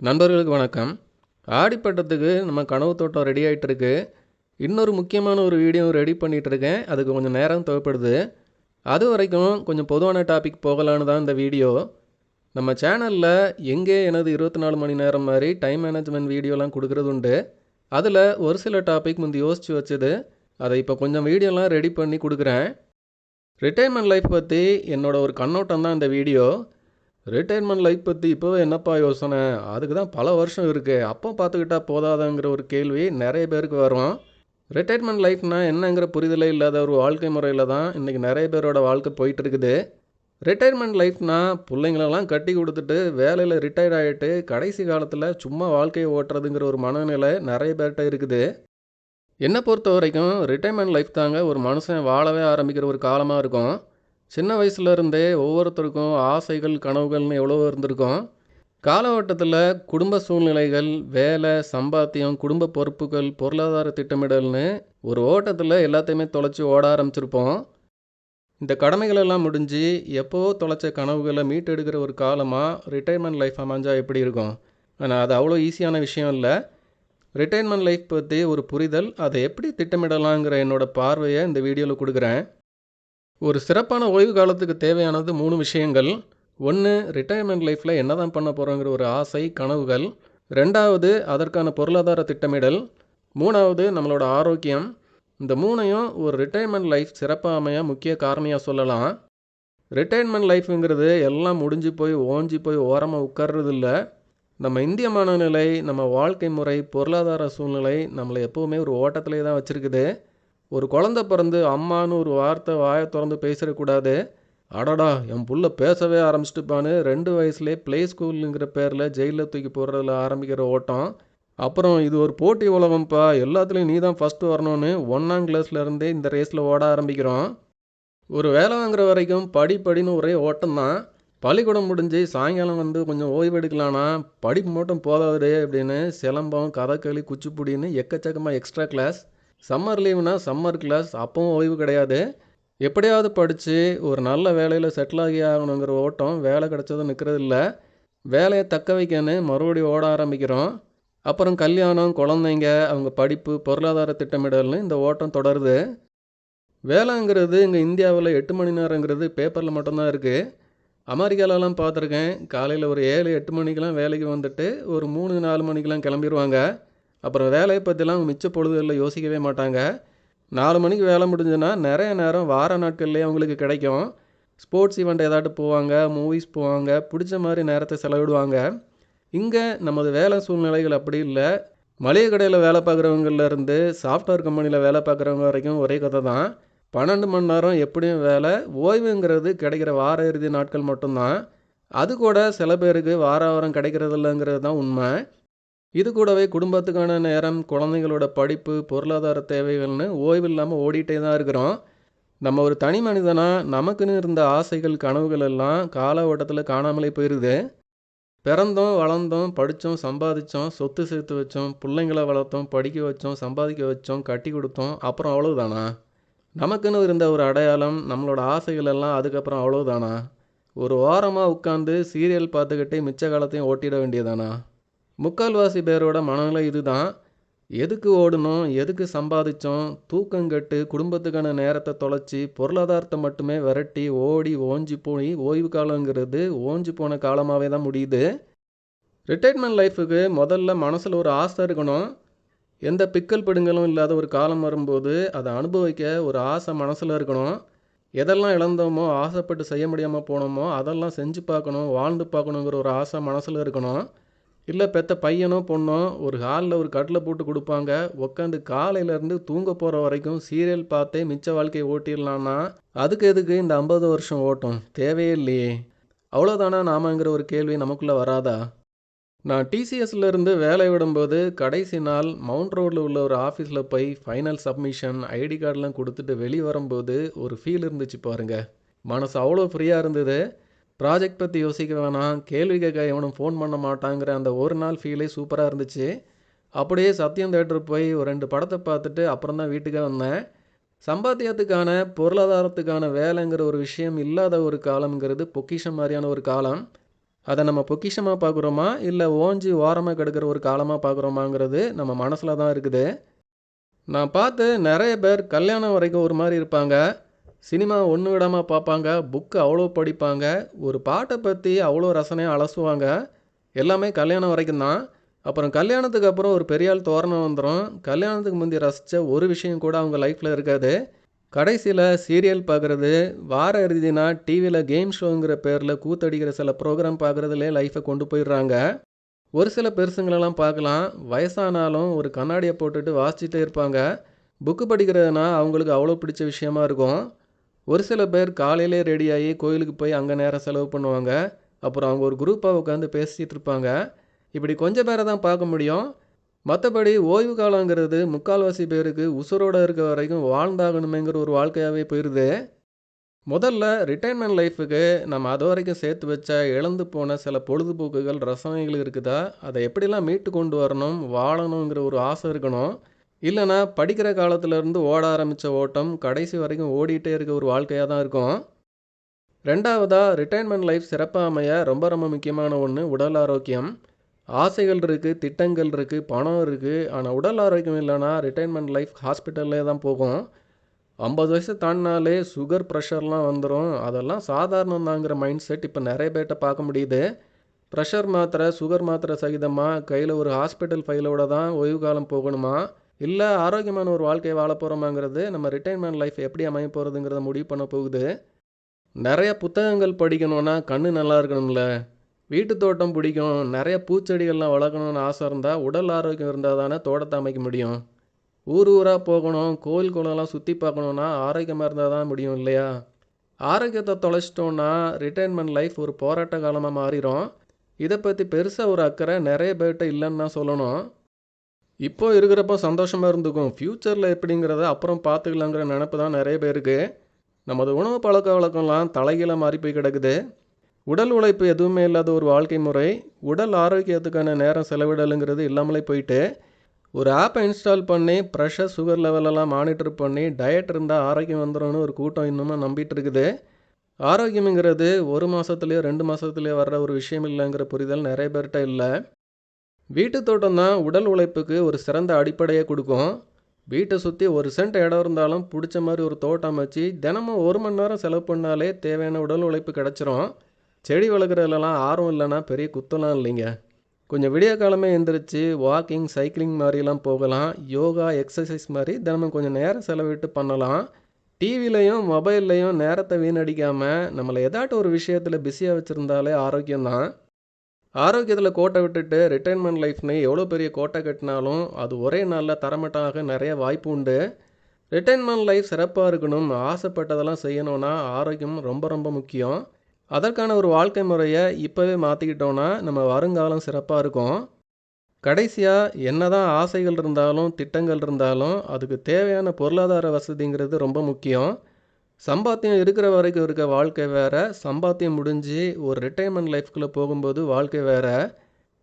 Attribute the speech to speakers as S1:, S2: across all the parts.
S1: நண்பர்களுக்கு வணக்கம். ஆடிப்பட்டத்துக்கு நம்ம கனவு தோட்டம் ரெடி ஆகிட்டுருக்கு இன்னொரு முக்கியமான ஒரு வீடியோ ரெடி பண்ணிகிட்டு இருக்கேன் அதுக்கு கொஞ்சம் நேரம் தேவைப்படுது. அது வரைக்கும் கொஞ்சம் பொதுவான டாபிக் போகலான்னு தான் இந்த வீடியோ நம்ம சேனலில் எங்கே எனது இருபத்தி நாலு மணி நேரம் மாதிரி டைம் மேனேஜ்மெண்ட் வீடியோலாம் கொடுக்குறது உண்டு. அதில் ஒரு சில டாபிக் முந்தி யோசித்து வச்சது. அதை இப்போ கொஞ்சம் வீடியோலாம் ரெடி பண்ணி கொடுக்குறேன். ரிட்டைர்மெண்ட் லைஃப் பற்றி என்னோட ஒரு கண்ணோட்டம் தான் இந்த வீடியோ ரிட்டைர்மெண்ட் லைஃப் பற்றி இப்போவே என்னப்பா யோசனை? அதுக்கு தான் பல வருஷம் இருக்குது அப்போ பார்த்துக்கிட்டா போதாதங்கிற ஒரு கேள்வி நிறைய பேருக்கு வரும்? ரிட்டைர்மெண்ட் லைஃப்னா என்னங்கிற புரிதலே இல்லாத ஒரு வாழ்க்கை முறையில் தான் இன்றைக்கி நிறைய பேரோட வாழ்க்கை போயிட்டு இருக்குது ரிட்டைர்மெண்ட் லைஃப்னா பிள்ளைங்களெல்லாம் கட்டி கொடுத்துட்டு வேலையில் ரிட்டையர்ட் ஆகிட்டு கடைசி காலத்தில் சும்மா வாழ்க்கையை ஓட்டுறதுங்கிற ஒரு மனநிலை நிறைய பேர்கிட்ட இருக்குது. என்னை பொறுத்த வரைக்கும் ரிட்டைர்மெண்ட் லைஃப் தாங்க ஒரு மனுஷன் வாழவே ஆரம்பிக்கிற ஒரு காலமாக இருக்கும். சின்ன வயசுல இருந்தே ஒவ்வொருத்தருக்கும் ஆசைகள் கனவுகள்னு எவ்வளோ இருந்திருக்கும். காலகட்டத்தில் குடும்ப சூழ்நிலைகள் வேலை சம்பாத்தியம் குடும்ப பொறுப்புகள் பொருளாதார திட்டமிடல்னு ஒரு ஓட்டத்தில் எல்லாத்தையுமே தொலைச்சி ஓட ஆரம்பிச்சிருப்போம். இந்த கடமைகளெல்லாம் முடிஞ்சு எப்போவோ தொலைச்ச கனவுகளை மீட்டெடுக்கிற ஒரு காலமாக ரிட்டைர்மெண்ட் லைஃப் அமைஞ்சால் எப்படி இருக்கும்? ஆனால் அது அவ்வளோ ஈஸியான விஷயம் இல்லை. ரிட்டைர்மெண்ட் லைஃப் பற்றி ஒரு புரிதல் அதை எப்படி திட்டமிடலாங்கிற என்னோட பார்வையை இந்த வீடியோவில் கொடுக்குறேன். ஒரு சிறப்பான ஓய்வு காலத்துக்கு தேவையானது மூணு விஷயங்கள். ஒன்று ரிட்டையர்மெண்ட் லைஃப்பில் என்ன தான் பண்ண போகிறோங்கிற ஒரு ஆசை கனவுகள். ரெண்டாவது அதற்கான பொருளாதார திட்டமிடல். மூணாவது நம்மளோட ஆரோக்கியம். இந்த மூணையும் ஒரு ரிட்டையர்மெண்ட் லைஃப் சிறப்பாக அமைய முக்கிய காரணியாக சொல்லலாம். ரிட்டையர்மெண்ட் லைஃப்புங்கிறது எல்லாம் முடிஞ்சு போய் ஓஞ்சி போய் ஓரமாக உட்கார்றது இல்லை நம்ம இந்திய மனநிலை நம்ம வாழ்க்கை முறை பொருளாதார சூழ்நிலை நம்மளை எப்போவுமே ஒரு ஓட்டத்திலே தான் வச்சுருக்குது. ஒரு குழந்த பிறந்து அம்மான்னு ஒரு வார்த்தை வாயை திறந்து பேசிடக்கூடாது. அடடா என் புள்ள பேசவே ஆரம்பிச்சிட்டுப்பான்னு ரெண்டு வயசுலேயே ப்ளே ஸ்கூலுங்கிற பேரில் ஜெயிலில் தூக்கி போடுறதுல ஆரம்பிக்கிற ஓட்டம். அப்புறம் இது ஒரு போட்டி உலகம்ப்பா எல்லாத்துலேயும் நீ தான் ஃபஸ்ட்டு வரணும்னு ஒன்றாம் கிளாஸ்லேருந்தே இந்த ரேஸில் ஓட ஆரம்பிக்கிறோம். ஒரு வேலை வாங்குற வரைக்கும் படி படின்னு ஒரே ஓட்டம் தான் பள்ளிக்கூடம் முடிஞ்சு சாயங்காலம் வந்து கொஞ்சம் ஓய்வு எடுக்கலான்னா படிப்பு மட்டும் போதாதே அப்படின்னு சிலம்பம் கதகளி குச்சிப்புடின்னு எக்கச்சக்கமாக எக்ஸ்ட்ரா கிளாஸ் சம்மர் லீவுனா சம்மர் கிளாஸ் அப்பவும் ஓய்வு கிடையாது. எப்படியாவது படித்து ஒரு நல்ல வேலையில் செட்டில் ஆகி ஆகணுங்கிற ஓட்டம் வேலை கிடச்சதும் நிற்கிறது இல்லை. வேலையை தக்க வைக்கன்னு மறுபடியும் ஓட ஆரம்பிக்கிறோம். அப்புறம் கல்யாணம் குழந்தைங்க அவங்க படிப்பு பொருளாதார திட்டமிடல்னு இந்த ஓட்டம் தொடருது. வேலைங்கிறது இங்கே இந்தியாவில் எட்டு மணி நேரங்கிறது பேப்பரில் மட்டும்தான் இருக்குது அமெரிக்காலலாம் பார்த்துருக்கேன் காலையில் ஒரு ஏழு எட்டு மணிக்கெலாம் வேலைக்கு வந்துட்டு ஒரு மூணு நாலு மணிக்கெலாம் கிளம்பிடுவாங்க அப்புறம் வேலையை பற்றிலாம் மிச்ச பொழுதுகளில் யோசிக்கவே மாட்டாங்க. நாலு மணிக்கு வேலை முடிஞ்சுன்னா நிறைய நேரம் வார நாட்கள்லேயே அவங்களுக்கு கிடைக்கும். ஸ்போர்ட்ஸ் ஈவெண்ட் ஏதாட்டு போவாங்க மூவிஸ் போவாங்க பிடிச்ச மாதிரி நேரத்தை செலவிடுவாங்க. இங்கே நமது வேலை சூழ்நிலைகள் அப்படி இல்லை. மளிகை கடையில் வேலை பார்க்குறவங்கள்லேருந்து சாஃப்ட்வேர் கம்பெனியில் வேலை பார்க்குறவங்க வரைக்கும் ஒரே கதை தான். பன்னெண்டு மணி நேரம் எப்படியும் வேலை ஓய்வுங்கிறது கிடைக்கிற வார இறுதி நாட்கள் மட்டும்தான். அது கூட சில பேருக்கு வார வாரம் கிடைக்கிறதில்லங்கிறது தான் உண்மை. இது கூடவே குடும்பத்துக்கான நேரம் குழந்தைங்களோட படிப்பு பொருளாதார தேவைகள்னு ஓய்வு இல்லாமல் ஓடிட்டே தான் இருக்கிறோம். நம்ம ஒரு தனி மனிதனாக நமக்குன்னு இருந்த ஆசைகள் கனவுகள் எல்லாம் கால ஓட்டத்தில் காணாமலே போயிடுது பிறந்தோம் வளர்ந்தோம் படித்தோம் சம்பாதிச்சோம் சொத்து சேர்த்து வச்சோம் பிள்ளைங்கள வளர்த்தோம் படிக்க வச்சோம் சம்பாதிக்க வச்சோம் கட்டி கொடுத்தோம் அப்புறம் அவ்வளவுதானா? நமக்குன்னு இருந்த ஒரு அடையாளம் நம்மளோட ஆசைகள் எல்லாம் அதுக்கப்புறம் அவ்வளவுதானா? ஒரு ஓரமாக உட்காந்து சீரியல் பார்த்துக்கிட்டே மிச்ச காலத்தையும் ஓட்டிட வேண்டியதானா? முக்கால்வாசி பேரோட மனநிலை இதுதான். எதுக்கு ஓடணும் எதுக்கு சம்பாதிச்சோம் தூக்கங்கட்டு குடும்பத்துக்கான நேரத்தை தொலைச்சி பொருளாதாரத்தை மட்டுமே விரட்டி ஓடி ஓஞ்சி போய் ஓய்வு காலங்கிறது ஓஞ்சி போன காலமாகவே தான் முடியுது. ரிட்டைர்மெண்ட் லைஃபுக்கு முதல்ல மனசில் ஒரு ஆசை இருக்கணும். எந்த பிக்கல் பிடுங்கலும் இல்லாத ஒரு காலம் வரும்போது அதை அனுபவிக்க ஒரு ஆசை மனசில் இருக்கணும். எதெல்லாம் இழந்தோமோ ஆசைப்பட்டு செய்ய முடியாமல் போனோமோ அதெல்லாம் செஞ்சு பார்க்கணும் வாழ்ந்து பார்க்கணுங்கிற ஒரு ஆசை மனசில் இருக்கணும். இல்லை பெத்த பையனோ பொண்ணோ ஒரு ஹாலில் ஒரு கட்டில் போட்டு கொடுப்பாங்க. உட்காந்து காலையிலேருந்து தூங்க போகிற வரைக்கும் சீரியல் பார்த்தே மிச்ச வாழ்க்கையை ஓட்டிடலான்னா அதுக்கு எதுக்கு இந்த ஐம்பது வருஷம் ஓட்டம்? தேவையே இல்லையே. அவ்வளோதானா நாமங்கிற ஒரு கேள்வி நமக்குள்ளே வராதா? நான் டிசிஎஸ்லேருந்து வேலை விடும்போது கடைசி நாள் மவுண்ட் ரோடில் உள்ள ஒரு ஆஃபீஸில் போய் ஃபைனல் சப்மிஷன் ஐடி கார்டெலாம் கொடுத்துட்டு வெளியே வரும்போது ஒரு ஃபீல் இருந்துச்சு பாருங்கள் மனசு அவ்வளோ ஃப்ரீயாக இருந்தது. ப்ராஜெக்ட் பற்றி யோசிக்க வேணாம். கேள்வி கேட்க எவனும் ஃபோன் பண்ண மாட்டாங்கிற அந்த ஒரு நாள் ஃபீலே சூப்பராக இருந்துச்சு. அப்படியே சத்யம் தேட்டர் போய் ஒரு ரெண்டு படத்தை பார்த்துட்டு அப்புறம் தான் வீட்டுக்கே வந்தேன். சம்பாத்தியத்துக்கான பொருளாதாரத்துக்கான வேலைங்கிற ஒரு விஷயம் இல்லாத ஒரு காலம்ங்கிறது பொக்கிஷம் மாதிரியான ஒரு காலம். அதை நம்ம பொக்கிஷமாக பார்க்குறோமா? இல்லை ஓஞ்சி ஓரமாக கெடுக்கிற ஒரு காலமாக பார்க்குறோமாங்கிறது நம்ம மனசில் தான் இருக்குது. நான் பார்த்து நிறைய பேர் கல்யாணம் வரைக்கும் ஒரு மாதிரி இருப்பாங்க. சினிமா ஒன்று விடாமல் பார்ப்பாங்க புக்கு அவ்வளோ படிப்பாங்க ஒரு பாட்டை பற்றி அவ்வளோ ரசனையாக அலசுவாங்க. எல்லாமே கல்யாணம் வரைக்கும் தான். அப்புறம் கல்யாணத்துக்கு அப்புறம் ஒரு பெரியாள் தோரணம் வந்துடும் கல்யாணத்துக்கு முந்தைய ரசித்த ஒரு விஷயம் கூட அவங்க லைஃப்பில் இருக்காது. கடைசியில் சீரியல் பார்க்குறது வார இறுதினா டிவியில் கேம் ஷோங்கிற பேரில் கூத்தடிக்கிற சில ப்ரோக்ராம் பார்க்குறதுலே லைஃப்பை கொண்டு போயிடுறாங்க. ஒரு சில பெருசுங்களெல்லாம் பார்க்கலாம் வயசானாலும் ஒரு கண்ணாடியை போட்டுட்டு வாசிச்சுட்டே இருப்பாங்க. புக்கு படிக்கிறதுனா அவங்களுக்கு அவ்வளோ பிடிச்ச விஷயமா இருக்கும். ஒரு சில பேர் காலையிலே ரெடியாகி கோயிலுக்கு போய் அங்கே நேரம் செலவு பண்ணுவாங்க. அப்புறம் அவங்க ஒரு குரூப்பாக உட்காந்து பேசிகிட்டு இருப்பாங்க. இப்படி கொஞ்சம் பேரை தான் பார்க்க முடியும். மற்றபடி ஓய்வு காலங்கிறது முக்கால்வாசி பேருக்கு உசுரோடு இருக்க வரைக்கும் வாழ்ந்தாகணுமேங்கிற ஒரு வாழ்க்கையாகவே போயிடுது முதல்ல ரிட்டைர்மெண்ட் லைஃபுக்கு நம்ம அது வரைக்கும் சேர்த்து வச்ச இழந்து போன சில பொழுதுபோக்குகள் ரசனைகள் இருக்குதா? அதை எப்படிலாம் மீட்டு கொண்டு வரணும் வாழணுங்கிற ஒரு ஆசை இருக்கணும். இல்லைனா படிக்கிற காலத்துலேருந்து ஓட ஆரம்பித்த ஓட்டம் கடைசி வரைக்கும் ஓடிட்டே இருக்க ஒரு வாழ்க்கையாக தான் இருக்கும். ரெண்டாவதாக ரிட்டைர்மெண்ட் லைஃப் சிறப்பாக அமைய ரொம்ப ரொம்ப முக்கியமான ஒன்று உடல் ஆரோக்கியம். ஆசைகள் இருக்குது திட்டங்கள் இருக்குது பணம் இருக்குது ஆனால் உடல் ஆரோக்கியம் இல்லைன்னா ரிட்டைர்மெண்ட் லைஃப் ஹாஸ்பிட்டல்லே தான் போகும். ஐம்பது வயசு தாண்டினாலே சுகர் ப்ரெஷர்லாம் வந்துடும் அதெல்லாம் சாதாரணம் தாங்கிற மைண்ட் செட் இப்போ நிறைய பேர்கிட்ட பார்க்க முடியுது. ப்ரெஷர் மாத்திரை சுகர் மாத்திரை சகிதமாக கையில் ஒரு ஹாஸ்பிட்டல் ஃபைலோட தான் ஓய்வு காலம் போகணுமா? இல்லை ஆரோக்கியமான ஒரு வாழ்க்கையை வாழ போகிறோமாங்கிறது நம்ம ரிட்டைர்மெண்ட் லைஃப் எப்படி அமைய போகிறதுங்கிறத முடிவு பண்ண போகுது. நிறைய புத்தகங்கள் படிக்கணும்னா கண்ணு நல்லா இருக்கணும்ல. வீட்டு தோட்டம் பிடிக்கும். நிறைய பூச்செடிகள்லாம் வளர்க்கணும்னு ஆசை இருந்தால் உடல் ஆரோக்கியம் இருந்தால் தானே தோட்டத்தை அமைக்க முடியும். ஊர் ஊராக போகணும் கோயில் குளம்லாம் சுற்றி பார்க்கணுன்னா ஆரோக்கியமாக இருந்தால் தான் முடியும் இல்லையா? ஆரோக்கியத்தை தொலைச்சிட்டோன்னா ரிட்டைர்மெண்ட் லைஃப் ஒரு போராட்ட காலமாக மாறிடும் இதை பற்றி பெருசாக ஒரு அக்கறை நிறைய பேர்கிட்ட இல்லைன்னு தான் சொல்லணும். இப்போ இருக்கிறப்ப சந்தோஷமாக இருந்துக்கும். ஃப்யூச்சரில் எப்படிங்கிறத அப்புறம் பார்த்துக்கலாங்கிற நினப்பு தான் நிறைய பேருக்கு. நமது உணவு பழக்க வழக்கம்லாம் தலைகீழாக மாறி போய் கிடக்குது. உடல் உழைப்பு எதுவுமே இல்லாத ஒரு வாழ்க்கை முறை உடல் ஆரோக்கியத்துக்கான நேரம் செலவிடலுங்கிறது இல்லாமலே போயிட்டு ஒரு ஆப்பை இன்ஸ்டால் பண்ணி ப்ரெஷர் சுகர் லெவலெல்லாம் மானிட்டர் பண்ணி டயட் இருந்தால் ஆரோக்கியம் வந்துடும்னு ஒரு கூட்டம் இன்னமும் நம்பிட்டு இருக்குது. ஆரோக்கியம்ங்கிறது ஒரு மாதத்துலேயோ ரெண்டு மாதத்துலேயோ வர்ற ஒரு விஷயம் இல்லைங்கிற புரிதல் நிறைய பேர்கிட்ட இல்லை. வீட்டு தோட்டம் தான் உடல் உழைப்புக்கு ஒரு சிறந்த அடிப்படையை கொடுக்கும். வீட்டை சுற்றி ஒரு சென்ட் இடம் இருந்தாலும் பிடிச்ச மாதிரி ஒரு தோட்டம் வச்சு தினமும் ஒரு மணி நேரம் செலவு பண்ணாலே தேவையான உடல் உழைப்பு கிடச்சிரும். செடி வளர்க்குறதுலலாம் ஆர்வம் இல்லைன்னா பெரிய குத்தலாம் இல்லைங்க. கொஞ்சம் விடிய காலமே எந்திரிச்சு வாக்கிங் சைக்கிளிங் மாதிரிலாம் போகலாம். யோகா எக்ஸசைஸ் மாதிரி தினமும் கொஞ்சம் நேரம் செலவிட்டு பண்ணலாம். டிவிலையும் மொபைல்லையும் நேரத்தை வீணடிக்காமல் நம்மளை ஏதாட்டும் ஒரு விஷயத்தில் பிஸியாக வச்சுருந்தாலே ஆரோக்கியம்தான். ஆரோக்கியத்தில் கோட்டை விட்டுட்டு ரிட்டைர்மெண்ட் லைஃப்னு எவ்வளோ பெரிய கோட்டை கட்டினாலும் அது ஒரே நாளில் தரமட்டாக நிறைய வாய்ப்பு உண்டு. ரிட்டைர்மெண்ட் லைஃப் சிறப்பாக இருக்கணும் ஆசைப்பட்டதெல்லாம் செய்யணும்னா ஆரோக்கியம் ரொம்ப ரொம்ப முக்கியம். அதற்கான ஒரு வாழ்க்கை முறையை இப்போவே மாற்றிக்கிட்டோன்னா நம்ம வருங்காலம் சிறப்பாக இருக்கும். கடைசியாக என்னதான் ஆசைகள் இருந்தாலும் திட்டங்கள் இருந்தாலும் அதுக்கு தேவையான பொருளாதார வசதிங்கிறது ரொம்ப முக்கியம். சம்பாத்தியம் இருக்கிற வரைக்கும் இருக்க வாழ்க்கை வேற சம்பாத்தியம் முடிஞ்சு ஒரு ரிட்டைர்மெண்ட் லைஃப்குள்ளே போகும்போது வாழ்க்கை வேறு.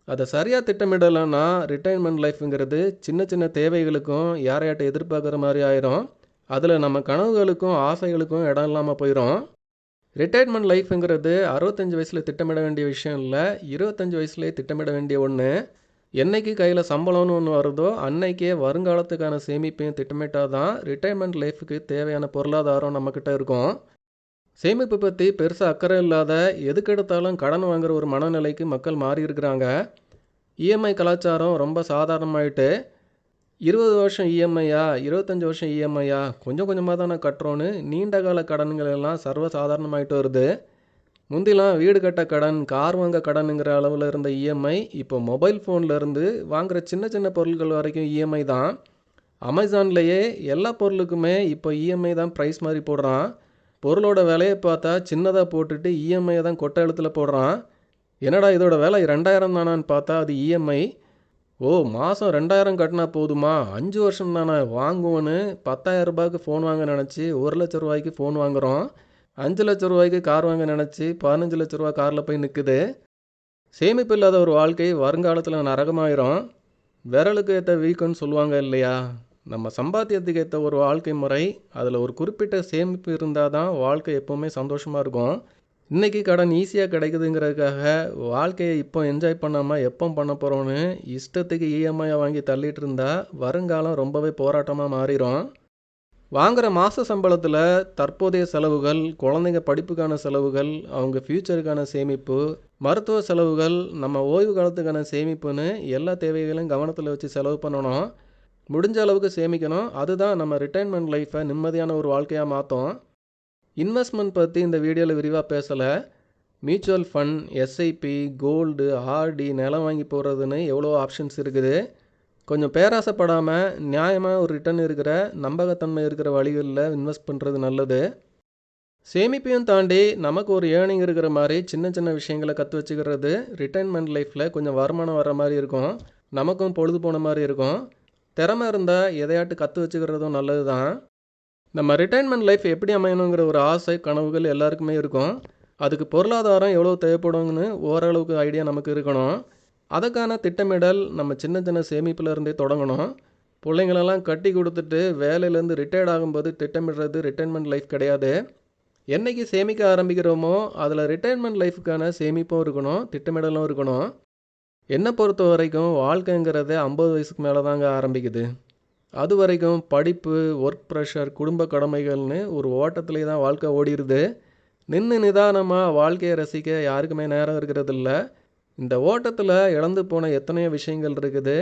S1: அதை சரியாக திட்டமிடலைன்னா ரிட்டைர்மெண்ட் லைஃப்ங்கிறது சின்ன சின்ன தேவைகளுக்கும் யாரையாட்ட எதிர்பார்க்குற மாதிரி ஆயிரும். அதில் நம்ம கனவுகளுக்கும் ஆசைகளுக்கும் இடம் இல்லாமல் போயிடும் ரிட்டைர்மெண்ட் லைஃப்ங்கிறது அறுபத்தஞ்சு வயசில் திட்டமிட வேண்டிய விஷயம் இல்லை இருபத்தஞ்சி வயசுலேயே திட்டமிட வேண்டிய ஒன்று என்னைக்கு கையில் சம்பளம்னு ஒன்று வருதோ அன்னைக்கே வருங்காலத்துக்கான சேமிப்பையும் திட்டமிட்டால் தான் ரிட்டைர்மெண்ட் லைஃபுக்கு தேவையான பொருளாதாரம் நம்மக்கிட்ட இருக்கும். சேமிப்பு பற்றி பெருசாக அக்கறை இல்லாத எதுக்கெடுத்தாலும் கடன் வாங்குற ஒரு மனநிலைக்கு மக்கள் மாறி இருக்கிறாங்க இஎம்ஐ கலாச்சாரம் ரொம்ப சாதாரணமாயிட்டு இருபது வருஷம் இஎம்ஐயா இருபத்தஞ்சி வருஷம் இஎம்ஐயா கொஞ்சம் கொஞ்சமாக தானே கட்டுறோன்னு நீண்ட கால கடன்கள் எல்லாம் சர்வசாதாரணமாயிட்டு வருது. முந்திலாம் வீடு கட்ட கடன் கார் வாங்க கடனுங்கிற அளவில் இருந்த இஎம்ஐ இப்போ மொபைல் ஃபோன்லேருந்து வாங்குகிற சின்ன சின்ன பொருட்கள் வரைக்கும் இஎம்ஐ தான். அமேசான்லேயே எல்லா பொருளுக்குமே இப்போ இஎம்ஐ தான் ப்ரைஸ் மாதிரி போடுறான். பொருளோட விலையை பார்த்தா சின்னதாக போட்டுட்டு இஎம்ஐயை தான் கொட்டை எழுத்தில் போடுறான். என்னடா இதோட விலை ரெண்டாயிரம் தானான்னு பார்த்தா அது இஎம்ஐ. ஓ மாதம் ரெண்டாயிரம் கட்டினா போதுமா? அஞ்சு வருஷம் தானே வாங்குவோன்னு பத்தாயிரம் ரூபாய்க்கு ஃபோன் வாங்க நினச்சி ஒரு லட்ச ரூபாய்க்கு ஃபோன் வாங்குகிறோம் அஞ்சு லட்ச ரூபாய்க்கு கார் வாங்க நினச்சி பதினஞ்சு லட்ச ரூபா காரில் போய் நிற்குது சேமிப்பு இல்லாத ஒரு வாழ்க்கை வருங்காலத்தில் நரகமாயிரும். விரலுக்கு ஏற்ற வீக்கம்னு சொல்லுவாங்க இல்லையா? நம்ம சம்பாத்தியத்துக்கு ஏற்ற ஒரு வாழ்க்கை முறை அதில் ஒரு குறிப்பிட்ட சேமிப்பு இருந்தால் தான் வாழ்க்கை எப்போவுமே சந்தோஷமாக இருக்கும். இன்றைக்கி கடன் ஈஸியாக கிடைக்குதுங்கிறதுக்காக வாழ்க்கையை இப்போ என்ஜாய் பண்ணாமல் எப்போ பண்ண போகிறோன்னு இஷ்டத்துக்கு இஎம்ஐயை வாங்கி தள்ளிட்டு இருந்தால் வருங்காலம் ரொம்பவே போராட்டமாக மாறிடும் வாங்குகிற மாத சம்பளத்தில் தற்போதைய செலவுகள் குழந்தைங்க படிப்புக்கான செலவுகள் அவங்க ஃப்யூச்சருக்கான சேமிப்பு மருத்துவ செலவுகள் நம்ம ஓய்வு காலத்துக்கான சேமிப்புன்னு எல்லா தேவைகளையும் கவனத்தில் வச்சு செலவு பண்ணணும். முடிஞ்ச அளவுக்கு சேமிக்கணும். அதுதான் நம்ம ரிட்டைர்மெண்ட் லைஃப்பை நிம்மதியான ஒரு வாழ்க்கையாக மாற்றும் இன்வெஸ்ட்மெண்ட் பற்றி இந்த வீடியோவில் விரிவாக பேசலை. Mutual fund SIP gold RD நிலம் வாங்கி போடுறதுன்னு எவ்வளோ ஆப்ஷன்ஸ் இருக்குது. கொஞ்சம் பேராசைப்படாமல் நியாயமாக ஒரு ரிட்டர்ன் இருக்கிற நம்பகத்தன்மை இருக்கிற வழிகளில் இன்வெஸ்ட் பண்ணுறது நல்லது. சேமிப்பையும் தாண்டி நமக்கு ஒரு ஏர்னிங் இருக்கிற மாதிரி சின்ன சின்ன விஷயங்களை கற்று வச்சுக்கிறது ரிட்டைர்மெண்ட் லைஃப்பில் கொஞ்சம் வருமானம் வர மாதிரி இருக்கும். நமக்கும் பொழுது போன மாதிரி இருக்கும். திறமை இருந்தால் எதையாட்டு கற்று வச்சுக்கிறதும் நல்லது தான் நம்ம ரிட்டைர்மெண்ட் லைஃப் எப்படி அமையணுங்கிற ஒரு ஆசை கனவுகள் எல்லாருக்குமே இருக்கும். அதுக்கு பொருளாதாரம் எவ்வளோ தேவைப்படுங்கன்னு ஓரளவுக்கு ஐடியா நமக்கு இருக்கணும். அதுக்கான திட்டமிடல் நம்ம சின்ன சின்ன சேமிப்பில் இருந்தே தொடங்கணும். பிள்ளைங்களெல்லாம் கட்டி கொடுத்துட்டு வேலையிலேருந்து ரிட்டையர்ட் ஆகும்போது திட்டமிடுறது ரிட்டைர்மெண்ட் லைஃப் கிடையாது. என்றைக்கு சேமிக்க ஆரம்பிக்கிறோமோ அதில் ரிட்டைர்மெண்ட் லைஃபுக்கான சேமிப்பும் இருக்கணும் திட்டமிடலும் இருக்கணும். என்னை பொறுத்த வரைக்கும் வாழ்க்கைங்கிறது ஐம்பது வயசுக்கு மேலே தாங்க ஆரம்பிக்குது. அது வரைக்கும் படிப்பு ஒர்க் ப்ரெஷர் குடும்ப கடமைகள்னு ஒரு ஓட்டத்திலே தான் வாழ்க்கை ஓடிடுது நின்று நிதானமாக வாழ்க்கையை ரசிக்க யாருக்குமே நேரம் இருக்கிறதில்ல. இந்த ஓட்டத்தில் இழந்து போன எத்தனையோ விஷயங்கள் இருக்குது.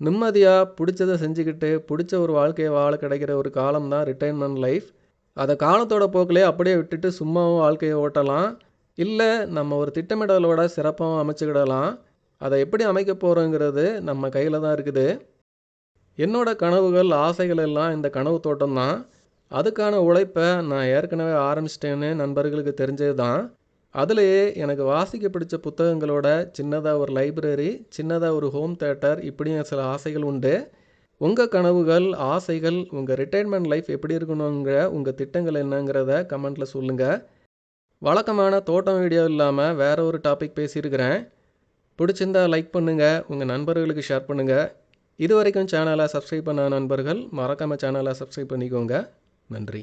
S1: நிம்மதியாக பிடிச்சதை செஞ்சுக்கிட்டு பிடிச்ச ஒரு வாழ்க்கையை வாழ கிடைக்கிற ஒரு காலம் தான் ரிட்டைர்மெண்ட் லைஃப் அதை காலத்தோட போக்கிலே அப்படியே விட்டுட்டு சும்மாவும் வாழ்க்கையை ஓட்டலாம். இல்லை நம்ம ஒரு திட்டமிடலோட சிறப்பாகவும் அமைச்சுக்கிடலாம். அதை எப்படி அமைக்க போகிறோங்கிறது நம்ம கையில் தான் இருக்குது. என்னோடய கனவுகள் ஆசைகள் எல்லாம் இந்த கனவு தோட்டம் தான். அதுக்கான உழைப்பை நான் ஏற்கனவே ஆரம்பிச்சிட்டேன்னு நண்பர்களுக்கு தெரிஞ்சது தான் அதுலேயே எனக்கு வாசிக்க பிடிச்ச புத்தகங்களோட சின்னதாக ஒரு லைப்ரரி சின்னதாக ஒரு ஹோம் தேட்டர் இப்படியும் சில ஆசைகள் உண்டு. உங்கள் கனவுகள் ஆசைகள் உங்கள் ரிட்டைர்மெண்ட் லைஃப் எப்படி இருக்கணுங்கிற உங்கள் திட்டங்கள் என்னங்கிறத கமெண்ட்டில் சொல்லுங்கள் வழக்கமான தோட்டம் வீடியோ இல்லாமல் வேறு ஒரு டாபிக் பேசியிருக்கிறேன். பிடிச்சிருந்தா லைக் பண்ணுங்கள் உங்கள் நண்பர்களுக்கு ஷேர் பண்ணுங்கள் இது வரைக்கும் சேனலை சப்ஸ்கிரைப் பண்ண நண்பர்கள் மறக்காமல் சேனலை சப்ஸ்கிரைப் பண்ணிக்கோங்க. நன்றி.